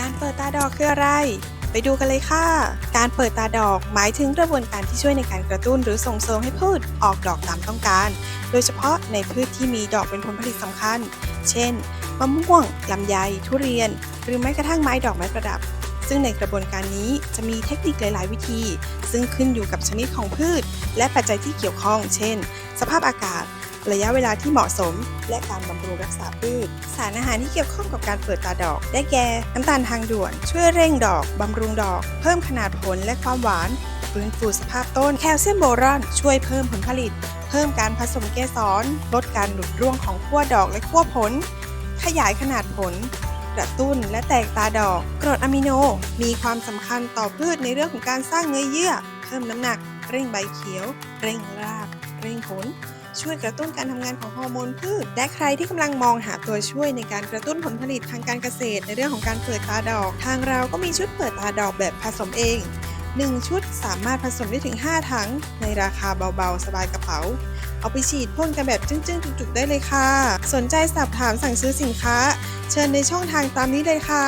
การเปิดตาดอกคืออะไร ไปดูกันเลยค่ะ การเปิดตาดอกหมายถึงกระบวนการที่ช่วยในการกระตุ้นหรือส่งเสริมให้พืชออกดอกตามต้องการ โดยเฉพาะในพืชที่มีดอกเป็นผลผลิตสำคัญ เช่น มะม่วง ลำไย ทุเรียน หรือแม้กระทั่งไม้ดอกไม้ประดับ ซึ่งในกระบวนการนี้จะมีเทคนิคหลาย ๆ วิธี ซึ่งขึ้นอยู่กับชนิดของพืช และปัจจัยที่เกี่ยวข้อง เช่น สภาพอากาศ ระยะเวลาที่เหมาะสม และการบำรุงรักษาพืช สารอาหารที่เกี่ยวข้องกับการเปิดตาดอก ได้แก่ น้ำตาลทางด่วน ช่วยเร่งดอก บำรุงดอก เพิ่มขนาดผลและความหวานฟื้นฟูสภาพต้น แคลเซียมโบรอน ช่วยเพิ่มผลผลิต เพิ่มการผสมเกสร ลดการหลุดร่วงของขั้วดอกและขั้วผล ขยายขนาดผลกระตุ้นและแตกตาดอก กรดอะมิโน มีความสำคัญต่อพืชในเรื่องของการสร้างเนื้อเยื่อ เพิ่มน้ำหนัก เร่งใบเขียว เร่งราก เร่งผล ช่วยกระตุ้นการทำงานของฮอร์โมนพืช และใครที่กำลังมองหาตัวช่วยในการกระตุ้นผลผลิตทางการเกษตร ในเรื่องของการเปิดตาดอก ทางเราก็มีชุดเปิดตาดอกแบบผสมเอง 1 ชุดสามารถผสมได้ถึง 5 ถัง ในราคาเบาๆ สบายกระเป๋า เอาไปฉีดพ่นกันแบบจึ้งๆ จุกๆ ได้เลยค่ะ สนใจสอบถามสั่งซื้อสินค้า เชิญในช่องทางตามนี้เลยค่ะ